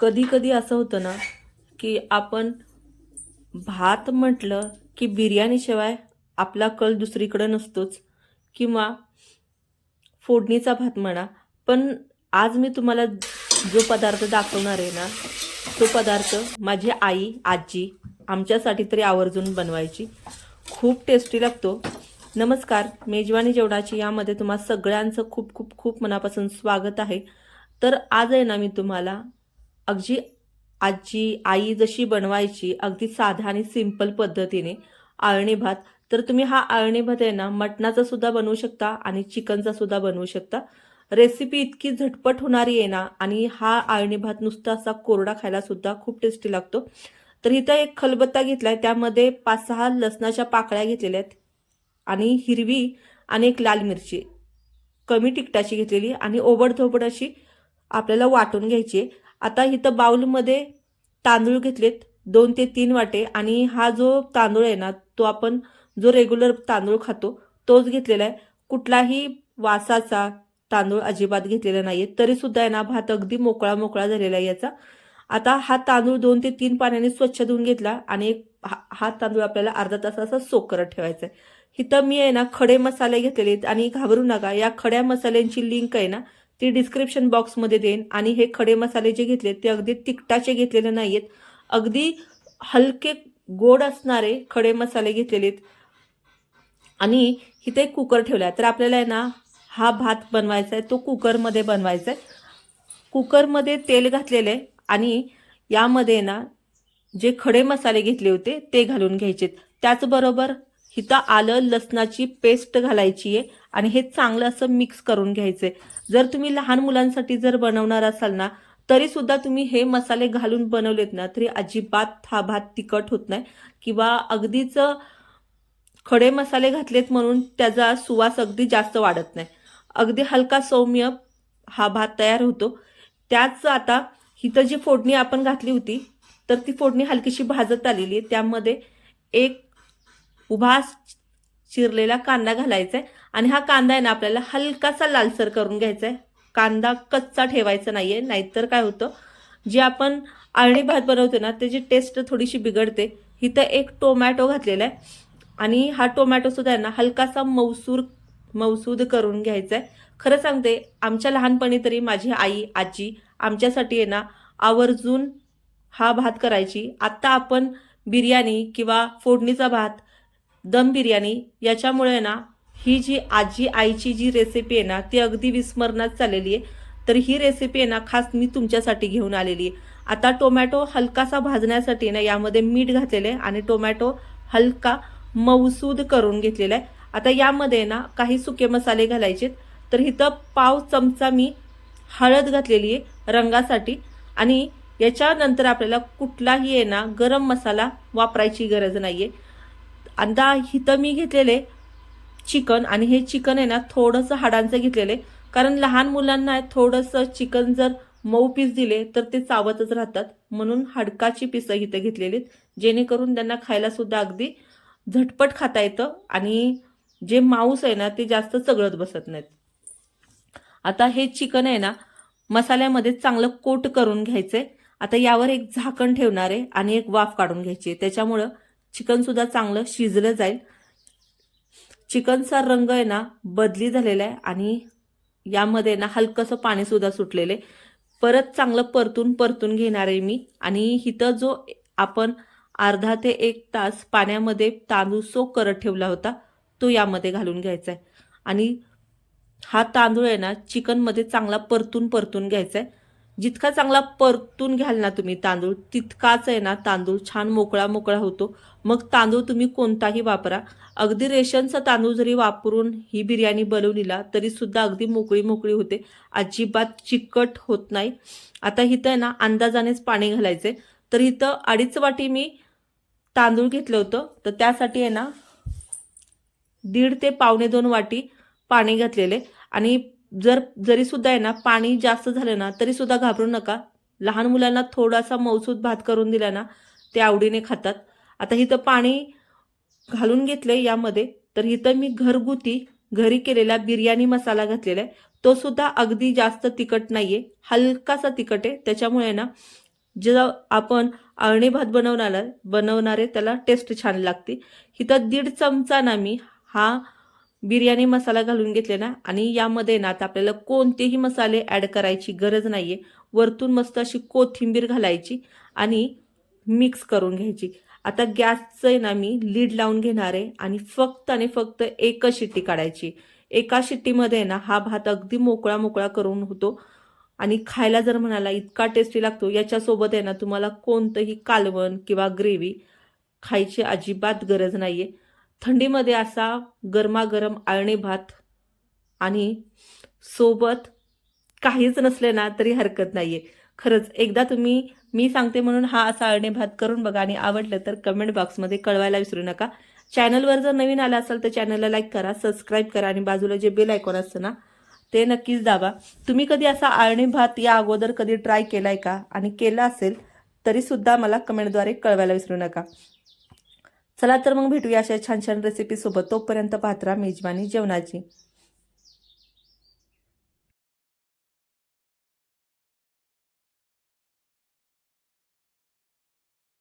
कधी कधी असं होतं ना की आपण भात म्हटलं की बिर्याणीशिवाय आपला कल दुसरीकडं नसतोच. किंवा फोडणीचा भात म्हणा. पण आज मी तुम्हाला जो पदार्थ दाखवणार आहे ना तो पदार्थ माझी आई आजी आमच्यासाठी तरी आवर्जून बनवायची. खूप टेस्टी लागतो. नमस्कार मेजवानी जेवणाची यामध्ये तुम्हा सगळ्यांचं खूप खूप खूप मनापासून स्वागत आहे. तर आज आहे ना मी तुम्हाला अगदी आजी आई जशी बनवायची अगदी साध्या आणि सिंपल पद्धतीने आळणी भात तर तुम्ही हा आळणी भात आहे ना मटणाचा सुद्धा बनवू शकता आणि चिकनचा सुद्धा बनवू शकता. रेसिपी इतकी झटपट होणारी आहे ना आणि हा आळणी भात नुसता असा कोरडा खायला सुद्धा खूप टेस्टी लागतो. तर इथं एक खलबत्ता घेतलाय त्यामध्ये पाच सहा लसणाच्या पाकळ्या घेतलेल्या आहेत आणि हिरवी आणि एक लाल मिरची. कमी तिकटाची घेतलेली आणि ओबडधोबड अशी आपल्याला वाटून घ्यायची आहे. आता इथं बाउलमध्ये तांदूळ घेतलेत दोन ते तीन वाटे. आणि हा जो तांदूळ आहे ना तो आपण जो रेग्युलर तांदूळ खातो तोच घेतलेला आहे. कुठलाही वासाचा तांदूळ अजिबात घेतलेला नाहीये. तरी सुद्धा आहे ना भात अगदी मोकळा मोकळा झालेला आहे याचा. आता हा तांदूळ दोन ते तीन पाण्याने स्वच्छ धुवून घेतला आणि एक हा- हा तांदूळ आपल्याला अर्धा तास असा सोक करत ठेवायचा आहे. इथं मी आहे ना खडे मसाले घेतलेले आहेत. आणि घाबरू नका या खड्या मसाल्यांची लिंक आहे ना ती डिस्क्रिप्शन बॉक्समध्ये देईन. आणि हे खडे मसाले जे घेतले ते अगदी तिखटाचे घेतलेले नाहीयेत. अगदी हलके गोड असणारे खडे मसाले घेतलेले आहेत आणि इथे कुकर ठेवला तर आपल्याला आहे ना हा भात बनवायचा आहे. तो कुकरमध्ये बनवायचा आहे. कुकरमध्ये तेल घातलेलं आहे. आणि यामध्ये ना जे खडे मसाले घेतले होते ते घालून घ्यायचे त्याचबरोबर इथं आलं लसणाची पेस्ट घालायची आहे आणि हे चांगलं असं मिक्स करून घ्यायचं आहे जर तुम्ही लहान मुलांसाठी जर बनवणार असाल ना तरी सुद्धा तुम्ही हे मसाले घालून बनवलेत ना तरी अजिबात हा भात तिखट होत नाही. किंवा अगदीच खडे मसाले घातलेत म्हणून त्याचा सुवास अगदी जास्त वाढत नाही. अगदी हलका सौम्य हा भात तयार होतो. त्याच आता इथं जी फोडणी आपण घातली होती तर ती फोडणी हलकीशी भाजत आलेली आहे. त्यामध्ये एक उभा चिरलेला कांदा घालायचा आहे आणि हा कांदा आहे ना आपल्याला हलकासा लालसर करून घ्यायचा आहे कांदा कच्चा ठेवायचा नाही आहे नाहीतर काय होतं? जे आपण आळणी भात बनवतो ना त्याची टेस्ट थोडीशी बिघडते. इथं एक टोमॅटो घातलेला आहे आणि हा टोमॅटो सुद्धा आहे ना हलकासा मौसूर मौसूद करून घ्यायचा आहे खरं सांगते आमच्या लहानपणी तरी माझी आई आजी आमच्यासाठी आहे ना आवर्जून हा भात करायची. आत्ता आपण बिर्याणी किंवा फोडणीचा भात दम बिर्याणी याच्यामुळे ना ही जी आजी आईची जी रेसिपी आहे ना ती अगदी विस्मरणात चाललेली आहे. तर ही रेसिपी आहे ना खास मी तुमच्यासाठी घेऊन आलेली आहे. आता टोमॅटो हलकासा भाजण्यासाठी ना यामध्ये मीठ घातलेलं आहे आणि टोमॅटो हलका मऊसूद करून घेतलेला आहे. आता यामध्ये ना काही सुके मसाले घालायचे तर इथं पाव चमचा मी हळद घातलेली आहे रंगासाठी. आणि याच्यानंतर आपल्याला कुठलाही आहे ना गरम मसाला वापरायची गरज नाही आहे आता इथं मी घेतलेले चिकन. आणि हे चिकन आहे ना थोडंसं हाडांचं घेतलेलं. आहे कारण लहान मुलांना थोडंसं चिकन जर मऊ पीस दिले तर ते चावतच राहतात. म्हणून हाडकाची पिसं इथं घेतलेली आहेत जेणेकरून त्यांना खायला सुद्धा अगदी झटपट खाता येतं. आणि जे मांस आहे ना ते जास्त चगळत बसत नाहीत. आता हे चिकन आहे ना मसाल्यामध्ये चांगलं कोट करून घ्यायचंय. आता यावर एक झाकण ठेवणार आहे आणि एक वाफ काढून घ्यायची त्याच्यामुळं चिकनसुद्धा चांगलं शिजलं जाईल. चिकनचा रंग आहे ना बदली झालेला आहे आणि यामध्ये ना हलकंसं पाणीसुद्धा सुटलेलं आहे. परत चांगलं परतून परतून घेणार आहे मी. आणि इथं जो आपण अर्धा ते एक तास पाण्यामध्ये तांदूळ सो करत ठेवला होता तो यामध्ये घालून घ्यायचा आहे. आणि हा तांदूळ आहे ना चिकनमध्ये चांगला परतून परतून घ्यायचा आहे. जितका चांगला परतून घ्याल ना तुम्ही तांदूळ तितकाच आहे ना तांदूळ छान मोकळा मोकळा होतो. मग तांदूळ तुम्ही कोणताही वापरा. अगदी रेशनचा तांदूळ जरी वापरून ही बिर्याणी बनवलीला तरी सुद्धा अगदी मोकळी मोकळी होते. अजिबात चिकट होत नाही. आता इथं आहे ना अंदाजानेच पाणी घालायचे तर इथं अडीच वाटी मी तांदूळ घेतलं होतं. तर त्यासाठी आहे ना दीड ते पावणे दोन वाटी पाणी घातलेले आणि जर जरी सुद्धा आहे ना पाणी जास्त झालं ना तरी सुद्धा घाबरू नका. लहान मुलांना थोडासा मौसूद भात करून दिला ना ते आवडीने खातात. आता इथं पाणी घालून घेतलं आहे यामध्ये तर इथं मी घरगुती घरी केलेला बिर्याणी मसाला घातलेला आहे. तो सुद्धा अगदी जास्त तिखट नाही आहे हलकासा तिखट आहे. त्याच्यामुळे ना जे आपण अळणी भात बनवणार बनवणारे त्याला टेस्ट छान लागते. इथं दीड चमचा ना मी हा बिर्याणी मसाला घालून घेतले ना आणि यामध्ये ना आता आपल्याला कोणतेही मसाले ॲड करायची गरज नाही आहे वरतून मस्त अशी कोथिंबीर घालायची आणि मिक्स करून घ्यायची. आता गॅसचं आहे ना मी लीड लावून घेणार आहे आणि फक्त आणि फक्त एकच शिट्टी काढायची. एका शिट्टीमध्ये ना हा भात अगदी मोकळा मोकळा करून होतो. आणि खायला जर म्हणाला इतका टेस्टी लागतो याच्यासोबत आहे ना तुम्हाला कोणतंही कालवण किंवा ग्रेव्ही खायची अजिबात गरज नाही आहे थंडीमध्ये असा गरमागरम आळणी भात आणि सोबत काहीच नसले ना तरी हरकत नाही आहे खरंच एकदा तुम्ही मी सांगते म्हणून हा असा अळणी भात करून बघा आणि आवडलं तर कमेंट बॉक्समध्ये कळवायला विसरू नका. चॅनलवर जर नवीन आला असाल तर चॅनलला लाईक करा सबस्क्राईब करा आणि बाजूला जे बेल आयकॉन असतं ना ते नक्कीच दाबा. तुम्ही कधी असा आळणी भात या अगोदर कधी ट्राय केलाय का? आणि केला असेल तरीसुद्धा मला कमेंटद्वारे कळवायला विसरू नका. चला तर मग भेटूया अशा छान छान रेसिपी सोबत. तोपर्यंत पात्रा मेजबानी जेवणाची.